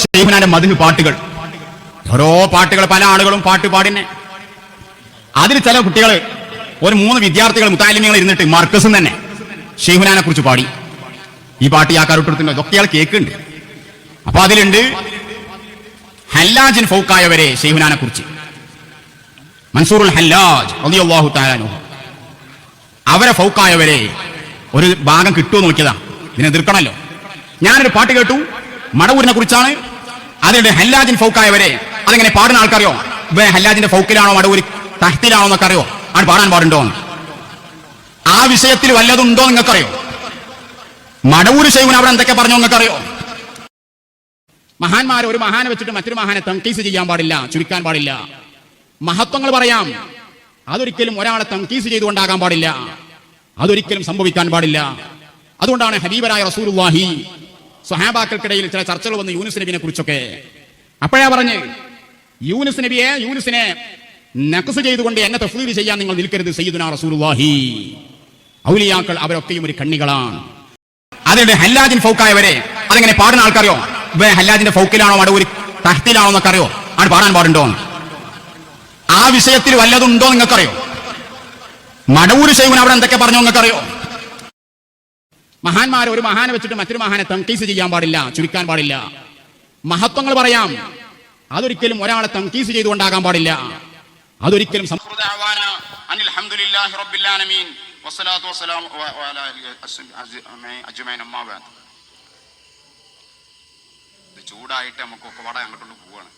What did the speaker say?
ഷെയ്ഖുനാന്റെ മതിന് പാട്ടുകൾ. ഓരോ പാട്ടുകൾ പല ആളുകളും പാട്ട് പാടിനെ അതിൽ ചില കുട്ടികൾ ഒരു മൂന്ന് വിദ്യാർത്ഥികൾ മുത്താലിമ്യങ്ങൾ ഇരുന്നിട്ട് മർക്കസും തന്നെ ഷെയ്ഖുനാനെ കുറിച്ച് പാടി. ഈ പാട്ട് ആ ആക്കാരോട്ടെടുത്തുണ്ട് ഇതൊക്കെ ആൾ കേൾക്കുന്നുണ്ട്. അപ്പൊ അതിലുണ്ട് ഹല്ലാജിൻ ഫൗക്കായവരെ ഷെയ്ഖുനാനെ കുറിച്ച്. മൻസൂറുൽ ഹല്ലാജ് അവരെ ഫൗക്കായവരെ ഒരു ഭാഗം കിട്ടുമോ നോക്കിയതാ. ഇതിനെ എതിർക്കണല്ലോ. ഞാനൊരു പാട്ട് കേട്ടു. മടവൂരിനെ കുറിച്ചാണ്. അതിന്റെ ഹല്ലാജിൻ ഫൗക്കായവരെ അതെങ്ങനെ പാടുന്ന ആൾക്കറിയോ? ഹല്ലാജിന്റെ ഫൗക്കിലാണോ മടവൂര് തഹത്തിലാണോ എന്നൊക്കെ അറിയോ? ആണ് പാടാൻ പാടുണ്ടോ ആ വിഷയത്തിൽ വല്ലതുണ്ടോ നിങ്ങൾക്കറിയോ? മടവൂര് ശൈവൻ അവിടെ എന്തൊക്കെ പറഞ്ഞു നിങ്ങൾക്കറിയോ? മഹാന്മാരെ ഒരു മഹാനെ വെച്ചിട്ട് മറ്റൊരു മഹാനെ തങ്കീസ് ചെയ്യാൻ പാടില്ല ചുരുക്കാൻ പാടില്ല. മഹത്വങ്ങൾ പറയാം. അതൊരിക്കലും ഒരാളെ തങ്കീസ് ചെയ്തുകൊണ്ടാകാൻ പാടില്ല. അതൊരിക്കലും സംഭവിക്കാൻ പാടില്ല. അതുകൊണ്ടാണ് ഹബീബരായ റസൂലുള്ളാഹി സ്വഹാബാക്കൾക്കിടയിൽ ചില ചർച്ചകൾ വന്ന് യൂനുസ് നബിനെ കുറിച്ചൊക്കെ. അപ്പോഴാ പറഞ്ഞ് യൂനുസ് നബിയെ യൂനുസിനെ നഖസ് ചെയ്തുകൊണ്ട് എന്നെ തഫ്ലീൽ ചെയ്യാൻ നിങ്ങൾ നിൽക്കരുത് സയ്യിദുനാ റസൂലുള്ളാഹി. ഔലിയാക്കൾ അവരൊക്കെയും ഒരു കണ്ണികളാണ്. അതിന്റെ ഹല്ലാജിൻ ഫൗക്കായവരെ അതെങ്ങനെ പാടുന്ന ആൾക്കറിയോ? ഹല്ലാജിന്റെ ഫൗക്കിലാണോ മടവൂര് തഹത്തിലാണോ എന്നൊക്കെ അറിയോ ആണ് പാടാൻ പാടുണ്ടോ? ആ വിഷയത്തിൽ വല്ലതുണ്ടോ നിങ്ങൾക്കറിയോ? മടവൂര് ശൈവൻ അവിടെ എന്തൊക്കെ പറഞ്ഞോ നിങ്ങൾക്കറിയോ? മഹാന്മാരെ ഒരു മഹാനെ വെച്ചിട്ട് മറ്റൊരു മഹാനെ തങ്കീസ് ചെയ്യാൻ പാടില്ല ചുരുക്കാൻ പാടില്ല. മഹത്വങ്ങൾ പറയാം. അതൊരിക്കലും ഒരാളെ തങ്കീസ് ചെയ്തുകൊണ്ടാകാൻ പാടില്ല. അതൊരിക്കലും ചൂടായിട്ട് നമുക്കൊക്കെ വട അങ്ങോട്ടുള്ള പോവാണ്.